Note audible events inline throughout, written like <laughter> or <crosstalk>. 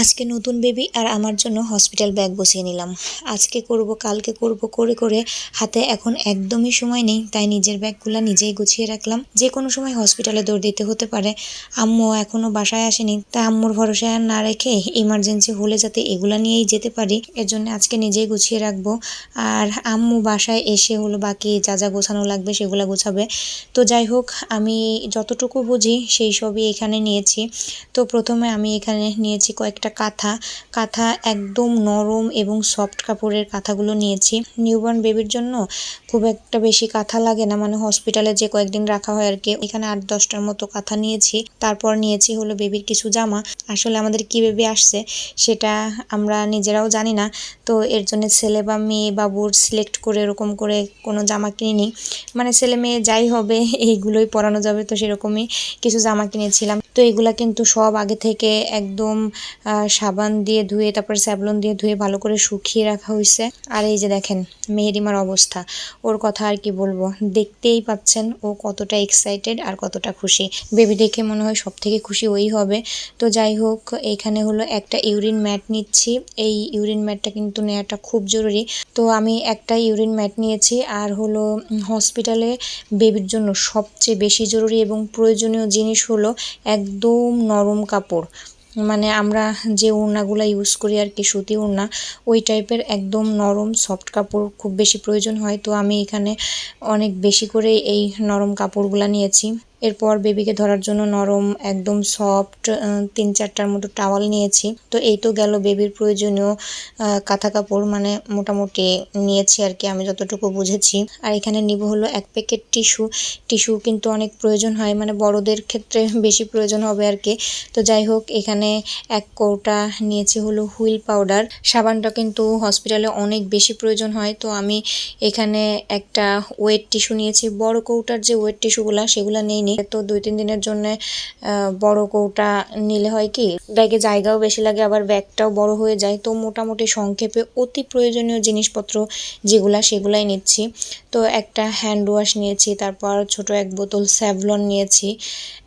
আজকে নতুন বেবি আর আমার জন্য হসপিটাল ব্যাগ বসিয়ে নিলাম। আজকে করব, কালকে করব, করে করে। হাতে এখন একদমই সময় নেই, তাই নিজের ব্যাগগুলো নিজেই গুছিয়ে রাখলাম। যে কোনো সময় হসপিটালে দৌড় দিতে হতে পারে। আম্মু এখনও বাসায় আসেনি, তাই আম্মুর ভরসায় আর না রেখে ইমার্জেন্সি হলে যাতে এগুলা নিয়েই যেতে পারি, এর জন্য আজকে নিজেই গুছিয়ে রাখব। আর আম্মু বাসায় এসে হলো বাকি যা যা গোছানো লাগবে সেগুলো গোছাবে। তো যাই হোক, আমি যতটুকু বুঝি সেই সবই এখানে নিয়েছি। তো প্রথমে আমি এখানে নিয়েছি কয়েকটা কাঁথা। কাঁথা একদম নরম এবং সফট কাপড়ের কাঁথাগুলো নিয়েছি। নিউবর্ন বেবির জন্য খুব একটা বেশি কাঁথা লাগে না মানে হসপিটালে যে কয়েকদিন রাখা হয় আর কি। এখানে আট, দশটার মতো কাঁথা নিয়েছি। তারপর নিয়েছি হলো বেবির কিছু জামা। আসলে আমাদের কি বেবি আসছে সেটা আমরা নিজেরাও জানি না। তো এর জন্য ছেলে বা মেয়ে, বাবুর সিলেক্ট করে এরকম করে কোনো জামা কিনিনি। মানে ছেলে মেয়ে যাই হবে, এইগুলোই পরানো যাবে, তো সেরকমই কিছু জামা কিনেছিলাম। তো এগুলা কিন্তু সব আগে থেকে একদম সাবান দিয়ে ধুয়ে, তারপর স্যাবলন দিয়ে ধুয়ে ভালো করে শুকিয়ে রাখা হয়েছে। আর এই যে দেখেন, মেহেরিমার অবস্থা। ওর কথা আর কি বলব? দেখতেই পাচ্ছেন ও কতটা এক্সাইটেড আর কতটা খুশি। বেবি দেখে মনে হয় সব থেকে খুশি ওই হবে। তো যাই হোক, এখানে হলো একটা ইউরিন ম্যাট নিচ্ছি। এই ইউরিন ম্যাটটা কিন্তু নেওয়াটা খুব জরুরি। তো আমি একটা ইউরিন ম্যাট নিয়েছি আর হলো হসপিটালে বেবির জন্য সবচেয়ে বেশি জরুরি এবং প্রয়োজনীয় জিনিস হলো একদম নরম কাপড়। মানে আমরা যে ওড়নাগুলো ইউজ করি আর কি সুতি ওড়না ওই টাইপের একদম নরম সফট কাপড় খুব বেশি প্রয়োজন হয়। তো আমি এখানে অনেক বেশি করে এই নরম কাপড়গুলো নিয়েছি। এরপর বেবিকে ধরার জন্য নরম, একদম সফট তিন চারটার মতো টাওয়াল নিয়েছি। তো এই তো গেল বেবির প্রয়োজনীয় কাঁথা কাপড় মানে মোটামুটি নিয়েছি আর কি আমি যতটুকু বুঝেছি। আর এখানে নিব হলো এক প্যাকেট টিস্যু টিস্যু কিন্তু অনেক প্রয়োজন হয় মানে বড়দের ক্ষেত্রে বেশি প্রয়োজন হবে আর কি। তো যাই হোক, এখানে এক কৌটা নিয়েছি হলো হুইল পাউডার। সাবানটা কিন্তু হসপিটালে অনেক বেশি প্রয়োজন হয়। তো আমি এখানে একটা ওয়েট টিস্যু নিয়েছি। বড় কৌটার যে ওয়েট টিস্যুগুলো সেগুলো নেই নিই তো দুই, তিন দিনের জন্য বড় কৌটা নিলে হয় কি, ব্যাগে জায়গাও বেশি লাগে, আবার ব্যাগটাও বড় হয়ে যায়। তো মোটামুটি সংক্ষেপে অতি প্রয়োজনীয় জিনিসপত্র যেগুলা, সেগুলাই নিচ্ছি। তো একটা হ্যান্ড ওয়াশ নিয়েছি, তারপর ছোট এক বোতল স্যাভলন নিয়েছি,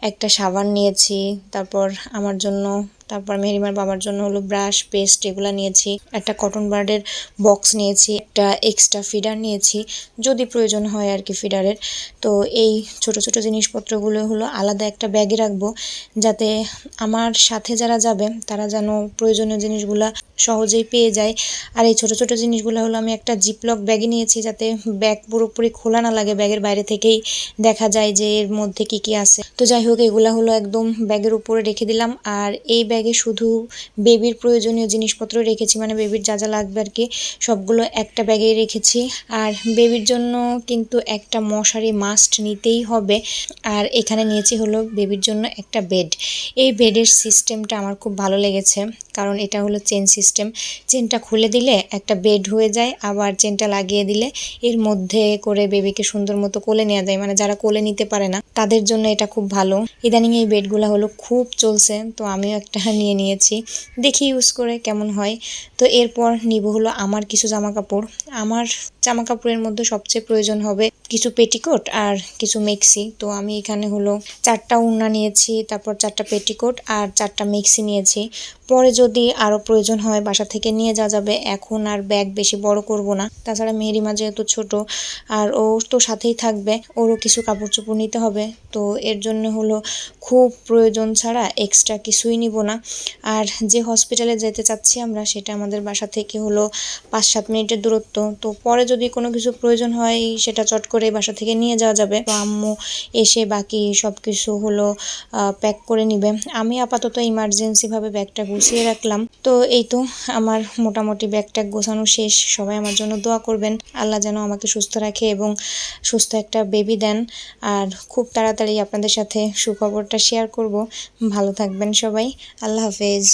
একটা সাবান নিয়েছি, তারপর আমার জন্য তারপর মেহরিমার বাবার জন্য হলো ব্রাশ পেস্ট এগুলো নিয়েছি, একটা কটন বার্ডের বক্স নিয়েছি, একটা এক্সট্রা ফিডার নিয়েছি, যদি প্রয়োজন হয় আর কি ফিডারের তো এই ছোট ছোট জিনিসপত্রগুলো হলো আলাদা একটা ব্যাগে রাখব, যাতে আমার সাথে যারা যাবে, তারা যেন প্রয়োজনীয় জিনিসগুলা সহজেই পেয়ে যায়। আর এই ছোট ছোট জিনিসগুলো হলো আমি একটা জিপলক ব্যাগে নিয়েছি যাতে ব্যাগ পুরোপুরি খোলা না লাগে। ব্যাগের বাইরে থেকেই দেখা যায় যে এর মধ্যে কি কি আছে। তো যাই হোক, এগুলা হলো একদম ব্যাগের উপরে রেখে দিলাম। আর এই ব্যাগে শুধু বেবির প্রয়োজনীয় জিনিসপত্র রেখেছি মানে বেবির যা যা লাগবে আর কি, সবগুলো একটা ব্যাগেই রেখেছি। আর বেবির জন্য কিন্তু একটা মশারি মাস্ট নিতেই হবে। আর এখানে নিয়েছি হলো বেবির জন্য একটা বেড এই বেডের সিস্টেমটা আমার খুব ভালো লেগেছে, কারণ এটা হলো চেন সিস্টেম চেনটা খুলে দিলে একটা বেড হয়ে যায়, আবার চেনটা লাগিয়ে দিলে এর মধ্যে করে বেবিকে সুন্দর মতো কোলে নেওয়া যায়। মানে যারা কোলে নিতে পারে না, তাদের জন্য এটা খুব ভালো। ইদানিং এই বেডগুলো হলো খুব চলছে, তো আমিও একটা <laughs> নিয়ে নিয়েছি। দেখি ইউজ করে কেমন হয়। তো এরপর নিব হলো আমার কিছু জামা কাপড় আমার জামা কাপড়ের মধ্যে সবচেয়ে প্রয়োজন হবে কিছু পেটিকোট আর কিছু মেক্সি। তো আমি এখানে হলো চারটা উন্না নিয়েছি, তারপর চারটা পেটিকোট আর চারটা মেক্সি নিয়েছি। পরে যদি আরও প্রয়োজন হয় বাসা থেকে নিয়ে যাওয়া যাবে, এখন আর ব্যাগ বেশি বড় করব না। তাছাড়া মেহেরি মেহেরিমা যেহেতু ছোট, আর ও তো সাথেই থাকবে, ওরও কিছু কাপড় চোপড় নিতে হবে। তো এর জন্য হলো খুব প্রয়োজন ছাড়া এক্সট্রা কিছুই নিব না। আর যে হসপিটালে যেতে চাচ্ছি আমরা, সেটা আমাদের বাসা থেকে হলো পাঁচ সাত মিনিটের দূরত্ব। তো পরে যদি কোনো কিছু প্রয়োজন হয়, সেটা চট করে বাসা থেকে নিয়ে যাওয়া যাবে। তো আম্মু এসে বাকি সব কিছু হলো প্যাক করে নিবে। আমি আপাতত ইমার্জেন্সিভাবে ব্যাগটা গুছিয়ে রাখলাম। তো এই তো আমার মোটামুটি ব্যাগটা গোছানো শেষ। সবাই আমার জন্য দোয়া করবেন। আল্লাহ যেন আমাকে সুস্থ রাখে এবং সুস্থ একটা বেবি দেন। আর খুব তাড়াতাড়ি আপনাদের সাথে সুখবরটা শেয়ার করব। ভালো থাকবেন সবাই। আল্লাহ হাফেজ।